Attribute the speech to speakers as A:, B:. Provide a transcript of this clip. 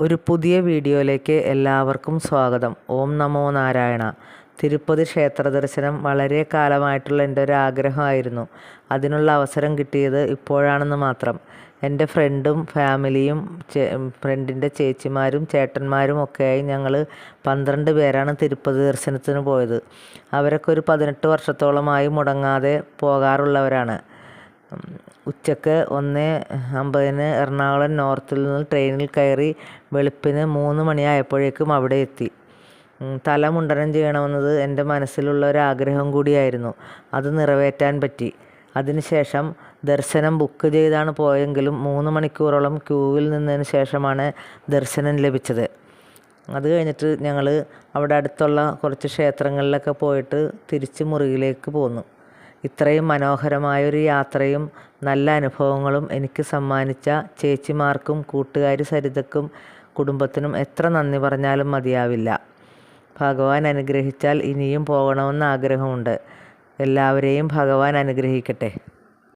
A: ഒരു പുതിയ വീഡിയോയിലേക്ക് എല്ലാവർക്കും സ്വാഗതം. ഓം നമോ നാരായണ. തിരുപ്പതി ക്ഷേത്ര ദർശനം വളരെ കാലമായിട്ടുള്ള എന്റെ ഒരു ആഗ്രഹമായിരുന്നു. അതിനുള്ള അവസരം കിട്ടിയത് ഇപ്പോഴാണെന്ന് മാത്രം. എന്റെ ഫ്രണ്ടും ഫാമിലിയും ഫ്രണ്ടിന്റെ ചേച്ചിമാരും ചേട്ടന്മാരും ഒക്കെയായി ഞങ്ങൾ പന്ത്രണ്ട് പേരാണ് തിരുപ്പതി ദർശനത്തിന് പോയത്. അവരൊക്കെ ഒരു പതിനെട്ട് വർഷത്തോളമായി മുടങ്ങാതെ പോകാറുള്ളവരാണ്. ഉച്ചയ്ക്ക് ഒന്ന് അമ്പതിന് എറണാകുളം നോർത്തിൽ നിന്ന് ട്രെയിനിൽ കയറി വെളുപ്പിന് മൂന്ന് മണിയായപ്പോഴേക്കും അവിടെ എത്തി. തല മുണ്ടനം ചെയ്യണമെന്നത് എന്റെ മനസ്സിലുള്ള ഒരു ആഗ്രഹം കൂടിയായിരുന്നു. അത് നിറവേറ്റാൻ പറ്റി. അതിനുശേഷം ദർശനം ബുക്ക് ചെയ്താണ് പോയെങ്കിലും മൂന്ന് മണിക്കൂറോളം ക്യൂവിൽ നിന്നതിന് ശേഷമാണ് ദർശനം ലഭിച്ചത്. അത് കഴിഞ്ഞിട്ട് ഞങ്ങൾ അവിടെ അടുത്തുള്ള കുറച്ച് ക്ഷേത്രങ്ങളിലൊക്കെ പോയിട്ട് തിരിച്ച് മുറിയിലേക്ക് പോന്നു. ഇത്രയും മനോഹരമായൊരു യാത്രയും നല്ല അനുഭവങ്ങളും എനിക്ക് സമ്മാനിച്ച ചേച്ചിമാർക്കും കൂട്ടുകാരി സരിതക്കും കുടുംബത്തിനും എത്ര നന്ദി പറഞ്ഞാലും മതിയാവില്ല. ഭഗവാൻ അനുഗ്രഹിച്ചാൽ ഇനിയും പോകണമെന്ന് ആഗ്രഹമുണ്ട്. എല്ലാവരെയും ഭഗവാൻ അനുഗ്രഹിക്കട്ടെ.